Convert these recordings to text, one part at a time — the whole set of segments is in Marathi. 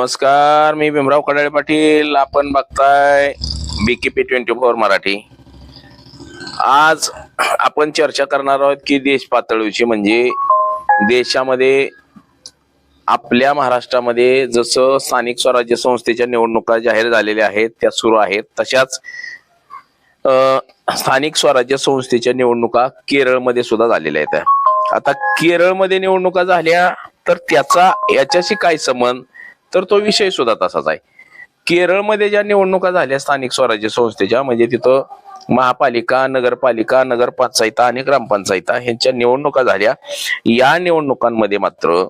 नमस्कार मी भीमराव कडाळे पाटील. आपण बघताय B K P twenty four Marathi. आज आपण चर्चा करणार आहोत की देश पातळीची म्हणजे देशामध्ये आपल्या महाराष्ट्रामध्ये जसं स्थानिक स्वराज्य संस्थेच्या निवडणुका जाहीर झालेल्या आहेत त्या सुरू आहेत तशाच स्थानिक स्वराज्य संस्थेच्या निवडणुका केरळमध्ये सुद्धा झालेल्या आहेत. आता केरळमध्ये निवडणुका झाल्या तर त्याचा याच्याशी काय संबंध? तर तो विषय सुद्धा तसाच आहे. केरळमध्ये ज्या निवडणुका झाल्या स्थानिक स्वराज्य संस्थेच्या म्हणजे तिथं महापालिका नगरपालिका नगरपंचायता आणि ग्रामपंचायता ह्यांच्या निवडणुका झाल्या. या निवडणुकांमध्ये मात्र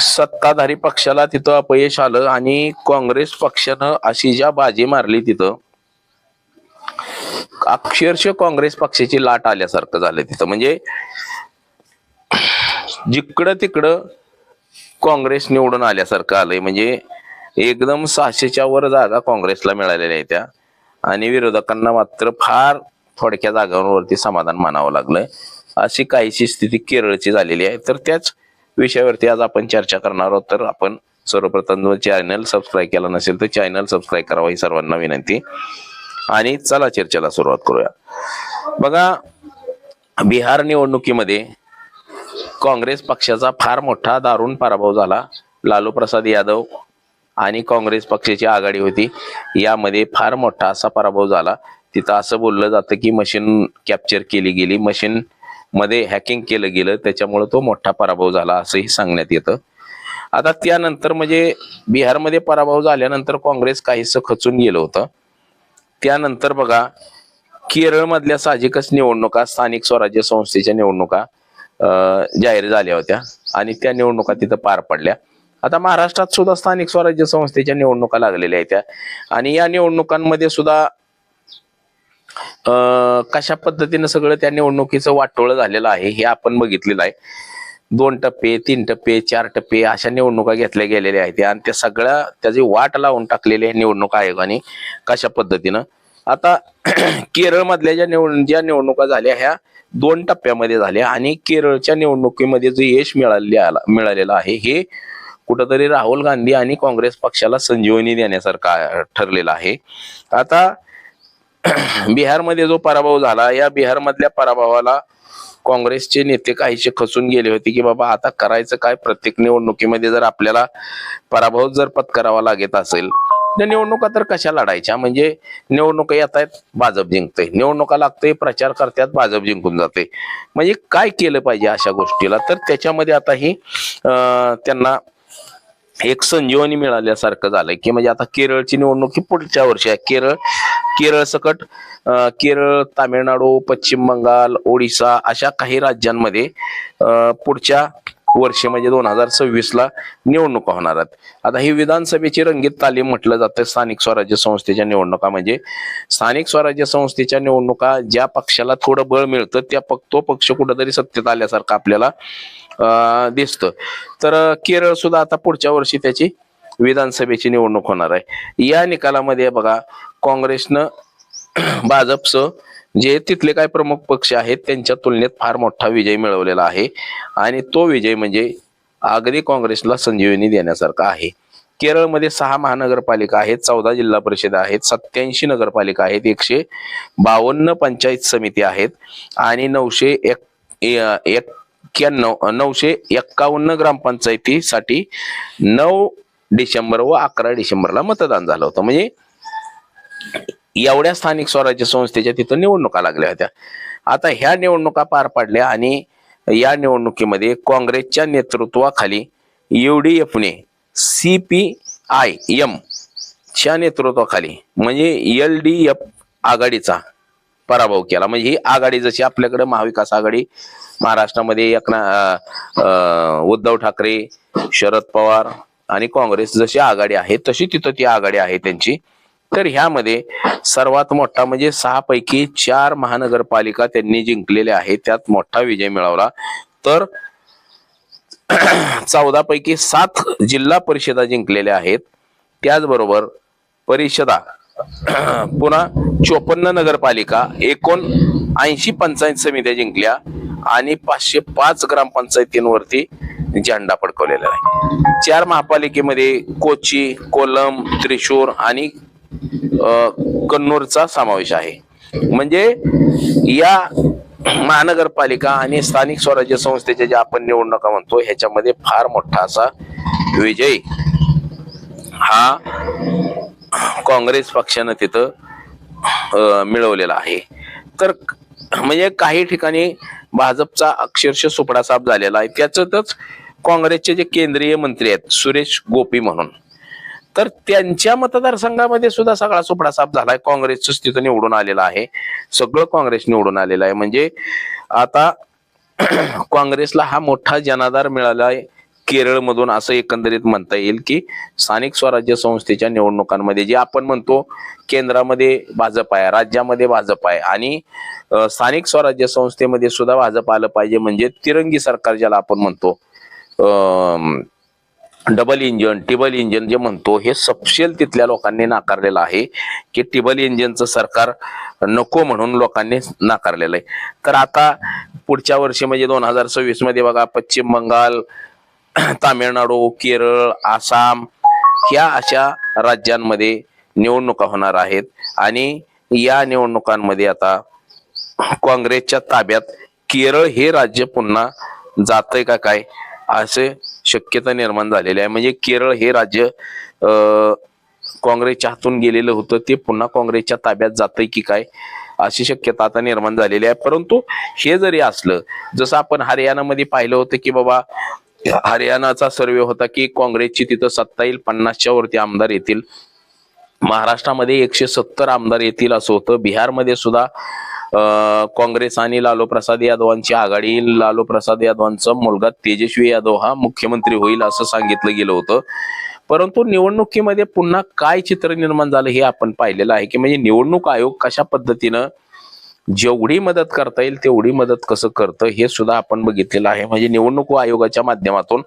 सत्ताधारी पक्षाला तिथं अपयश आलं आणि काँग्रेस पक्षानं अशी ज्या बाजी मारली तिथं. अक्षरशः काँग्रेस पक्षाची लाट आल्यासारखं झालं तिथं. म्हणजे जिकडं तिकडं काँग्रेस निवडून आल्यासारखं आलंय. म्हणजे एकदम सहाशेच्या वर जागा काँग्रेसला मिळालेल्या आहेत त्या. आणि विरोधकांना मात्र फार थोडक्या जागांवरती समाधान मानावं लागलं अशी काहीशी स्थिती केरळची झालेली आहे. तर त्याच विषयावरती आज आपण चर्चा करणार आहोत. तर आपण सर्वप्रथम चॅनल सबस्क्राईब केला नसेल तर चॅनल सबस्क्राईब करावा ही सर्वांना विनंती. आणि चला चर्चेला सुरुवात करूया. बघा बिहार निवडणुकीमध्ये काँग्रेस पक्षाचा फार मोठा दारुण पराभव झाला. लालू प्रसाद यादव आणि काँग्रेस पक्षाची आघाडी होती. यामध्ये फार मोठा असा पराभव झाला. तिथं असं बोललं जातं की मशीन कॅप्चर केली गेली. मशीन मध्ये हॅकिंग केलं गेलं. त्याच्यामुळे तो मोठा पराभव झाला असंही सांगण्यात येतं. आता त्यानंतर म्हणजे बिहारमध्ये पराभव झाल्यानंतर काँग्रेस काहीसं खचून गेलं होतं. त्यानंतर बघा केरळमधल्या साहजिकच निवडणुका स्थानिक स्वराज्य संस्थेच्या निवडणुका जाहीर झाल्या होत्या. आणि त्या निवडणुका तिथं पार पडल्या. आता महाराष्ट्रात सुद्धा स्थानिक स्वराज्य संस्थेच्या निवडणुका लागलेल्या आहेत त्या. आणि या निवडणुकांमध्ये सुद्धा कशा पद्धतीनं सगळं त्या निवडणुकीचं वाटोळं झालेलं आहे हे आपण बघितलेलं आहे. दोन टप्पे तीन टप्पे चार टप्पे अशा निवडणुका घेतल्या गेलेल्या आहेत. आणि त्या सगळ्या त्याची वाट लावून टाकलेली आहे निवडणूक आयोगाने कशा पद्धतीनं आता केरळमधल्या ज्या निवड ज्या निवडणुका झाल्या ह्या दोन टप्प्यामध्ये झाल्या आणि केरळच्या निवडणुकीमध्ये जे यश मिळाले मिळालेलं आहे हे कुठंतरी राहुल गांधी आणि काँग्रेस पक्षाला संजीवनी देण्यासारखं ठरलेला ठरलेलं आहे. आता बिहारमध्ये जो पराभव झाला या बिहारमधल्या पराभवाला काँग्रेसचे नेते काहीसे खचून गेले होते की बाबा आता करायचं काय? प्रत्येक निवडणुकीमध्ये जर आपल्याला पराभव जर पत्करावा लागत असेल तर निवडणुका तर कशा लढायच्या? म्हणजे निवडणुका येत आहेत भाजप जिंकते निवडणुका लागते प्रचार करतात भाजप जिंकून जाते म्हणजे काय केलं पाहिजे अशा गोष्टीला? तर त्याच्यामध्ये आता ही त्यांना एक संजीवनी मिळाल्यासारखं झालंय की म्हणजे आता केरळची निवडणूक ही पुढच्या वर्षी आहे. केरळ केरळ सकट केरळ तामिळनाडू पश्चिम बंगाल ओडिसा अशा काही राज्यांमध्ये पुढच्या वर्षी म्हणजे दोन हजार सव्वीस ला निवडणुका होणार आहेत. आता ही विधानसभेची रंगीत तालीम म्हटलं जातं स्थानिक स्वराज्य संस्थेच्या निवडणुका म्हणजे. स्थानिक स्वराज्य संस्थेच्या निवडणुका ज्या पक्षाला थोडं बळ मिळतं त्या पक तो पक्ष कुठंतरी सत्तेत आल्यासारखं आपल्याला दिसतं. तर केरळ सुद्धा आता पुढच्या वर्षी त्याची विधानसभेची निवडणूक होणार आहे. या निकालामध्ये बघा काँग्रेसनं भाजपचं जे तिथले काय प्रमुख पक्ष आहेत त्यांच्या तुलनेत फार मोठा विजय मिळवलेला आहे. आणि तो विजय म्हणजे अगदी काँग्रेसला संजीवनी देण्यासारखा आहे. केरळमध्ये सहा महानगरपालिका आहेत चौदा जिल्हा परिषद आहेत सत्याऐंशी नगरपालिका आहेत एकशे बावन्न पंचायत समिती आहेत आणि नऊशे एक ए- एक्क्याण्णव नऊशे एक्कावन्न ग्रामपंचायतीसाठी नऊ डिसेंबर व अकरा डिसेंबरला मतदान झालं होतं. म्हणजे एवढ्या स्थानिक स्वराज्य संस्थेच्या तिथं निवडणुका लागल्या होत्या. आता ह्या निवडणुका पार पडल्या आणि या निवडणुकीमध्ये काँग्रेसच्या नेतृत्वाखाली युडीएफने सी पी आय एम च्या नेतृत्वाखाली म्हणजे एल डी एफ आघाडीचा पराभव केला. म्हणजे ही आघाडी जशी आपल्याकडे महाविकास आघाडी महाराष्ट्रामध्ये एकना उद्धव ठाकरे शरद पवार आणि काँग्रेस जशी आघाडी आहे तशी तिथं ती आघाडी आहे त्यांची. तर ह्यामध्ये सर्वात मोठा म्हणजे सहा पैकी चार महानगरपालिका त्यांनी जिंकलेल्या आहेत. त्यात मोठा विजय मिळवला. तर चौदा पैकी सात जिल्हा परिषदा जिंकलेल्या आहेत. त्याचबरोबर परिषदा पुन्हा चोपन्न नगरपालिका एकूण ऐंशी पंचायत समित्या जिंकल्या आणि पाचशे पाच ग्रामपंचायतींवरती झेंडा पडकवलेला आहे. चार महापालिकेमध्ये कोची कोलम त्रिशूर आणि कन्नूरचा समावेश आहे. म्हणजे या महानगरपालिका आणि स्थानिक स्वराज्य संस्थेच्या ज्या आपण निवडणुका म्हणतो ह्याच्यामध्ये फार मोठा असा विजय हा काँग्रेस पक्षानं तिथं मिळवलेला आहे. तर म्हणजे काही ठिकाणी भाजपचा अक्षरशः सुपडासाप झालेला आहे. त्याच्यातच काँग्रेसचे जे केंद्रीय मंत्री आहेत सुरेश गोपी म्हणून तर त्यांच्या मतदारसंघामध्ये सुद्धा सगळा सुपडा साफ झालाय. काँग्रेसच तिथं निवडून आलेलं आहे. सगळं काँग्रेस निवडून आलेलं आहे. म्हणजे आता काँग्रेसला हा मोठा जनाधार मिळाला आहे केरळमधून असं एकंदरीत म्हणता येईल की स्थानिक स्वराज्य संस्थेच्या निवडणुकांमध्ये जे आपण म्हणतो केंद्रामध्ये भाजप आहे राज्यामध्ये भाजप आहे आणि स्थानिक स्वराज्य संस्थेमध्ये सुद्धा भाजप आलं पाहिजे. म्हणजे तिरंगी सरकार ज्याला आपण म्हणतो अं, डबल इंजन टिबल इंजन जे म्हणतो हे सपशेल तिथल्या लोकांनी नाकारलेलं आहे की टिबल इंजनचं सरकार नको म्हणून लोकांनी नाकारलेलं आहे. तर आता पुढच्या वर्षी म्हणजे दोन हजार सव्वीसमध्ये बघा पश्चिम बंगाल तामिळनाडू केरळ आसाम ह्या अशा राज्यांमध्ये निवडणुका होणार आहेत. आणि या निवडणुकांमध्ये आता काँग्रेसच्या ताब्यात केरळ हे राज्य पुन्हा जातंय का काय असे शक्यता निर्माण झालेली आहे. म्हणजे केरळ हे राज्य काँग्रेसच्या हातून गेलेलं होतं. ते पुन्हा काँग्रेसच्या ताब्यात जातंय की काय अशी शक्यता आता निर्माण झालेली आहे. परंतु हे जरी असलं जसं आपण हरियाणामध्ये पाहिलं होतं की बाबा हरियाणाचा सर्वे होता की काँग्रेसची तिथं सत्ता येईल पन्नासच्या वरती आमदार येतील. महाराष्ट्रामध्ये एकशे सत्तर आमदार येतील असं होतं. बिहारमध्ये सुद्धा काँग्रेस आणि लालू प्रसाद यादवांची आघाडी. येईल. लालू प्रसाद यादवांचा मुलगा तेजस्वी यादव हा मुख्यमंत्री होईल असं सांगितलं गेलं होतं. परंतु निवडणुकीमध्ये पुन्हा काय चित्र निर्माण झालं हे आपण पाहिलेलं आहे की म्हणजे निवडणूक आयोग कशा पद्धतीनं जेवढी मदत करता येईल तेवढी मदत कसं करतं हे सुद्धा आपण बघितलेलं आहे. म्हणजे निवडणूक आयोगाच्या माध्यमातून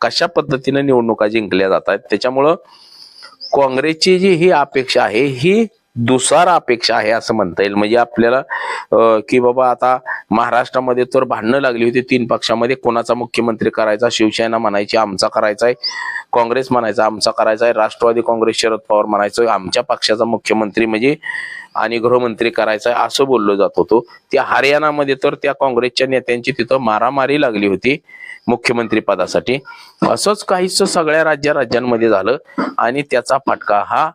कशा पद्धतीनं निवडणुका जिंकल्या जात आहेत? त्याच्यामुळं काँग्रेसची जी ही अपेक्षा आहे ही दुसार अपेक्षा आहे असं म्हणता येईल. म्हणजे आपल्याला की बाबा आता महाराष्ट्रामध्ये तर भांडणं लागली होती तीन पक्षामध्ये. कोणाचा मुख्यमंत्री करायचा? शिवसेना म्हणायची आमचा करायचा आहे काँग्रेस म्हणायचा आमचा करायचा आहे राष्ट्रवादी काँग्रेस शरद पवार म्हणायचं आमच्या पक्षाचा मुख्यमंत्री म्हणजे आणि गृहमंत्री करायचा आहे असं बोललं जात होतो. त्या हरियाणामध्ये तर त्या काँग्रेसच्या नेत्यांची तिथं मारामारी लागली होती मुख्यमंत्री पदासाठी. असंच काहीच सगळ्या राज्या राज्यांमध्ये झालं आणि त्याचा फटका हा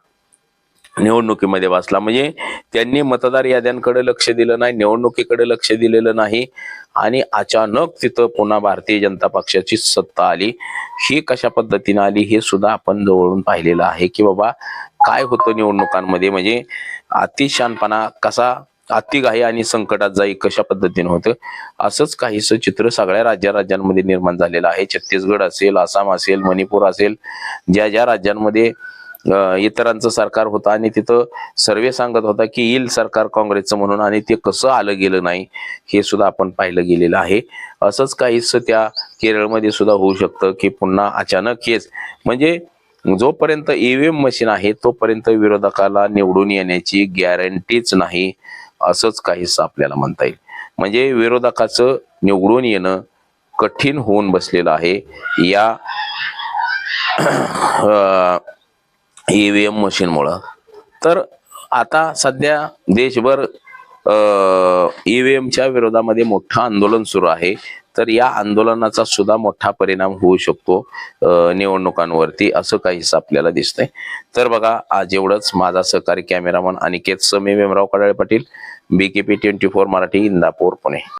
निवडणुकीमध्ये बसला म्हणजे त्यांनी मतदार याद्यांकडे लक्ष दिलं नाही निवडणुकीकडे लक्ष दिलेलं नाही आणि अचानक तिथं पुन्हा भारतीय जनता पक्षाची सत्ता आली. ही कशा पद्धतीने आली हे सुद्धा आपण जवळून पाहिलेलं आहे की बाबा काय होतं निवडणुकांमध्ये? म्हणजे अतिशानपणा कसा अतिघाई आणि संकटात जाई कशा पद्धतीने होतं? असंच काहीसं चित्र सगळ्या राज्या राज्यांमध्ये निर्माण झालेलं आहे. छत्तीसगड असेल आसाम असेल मणिपूर असेल ज्या ज्या राज्यांमध्ये इतरांचं सरकार होतं आणि तिथं सर्वे सांगत होता की येईल सरकार काँग्रेसचं म्हणून आणि ते कसं आलं गेलं नाही हे सुद्धा आपण पाहिलं गेलेलं आहे. असंच काहीच त्या केरळमध्ये सुद्धा होऊ शकतं की पुन्हा अचानक हेच. म्हणजे जोपर्यंत ईव्हीएम मशीन आहे तोपर्यंत विरोधकाला निवडून येण्याची गॅरंटीच नाही असंच काहीच आपल्याला म्हणता येईल. म्हणजे विरोधकाचं निवडून येणं कठीण होऊन बसलेलं आहे. या ई व्ही एम मशीनमुळं तर आता सध्या देशभर ई व्ही एमच्या विरोधामध्ये मोठं आंदोलन सुरू आहे. तर या आंदोलनाचा सुद्धा मोठा परिणाम होऊ शकतो निवडणुकांवरती असं काहीच आपल्याला दिसतंय. तर बघा आज एवढंच. माझा सहकारी cameraman Aniket Sami Wemrao Kadale Patil B K P twenty four Marathi Indapur Pune.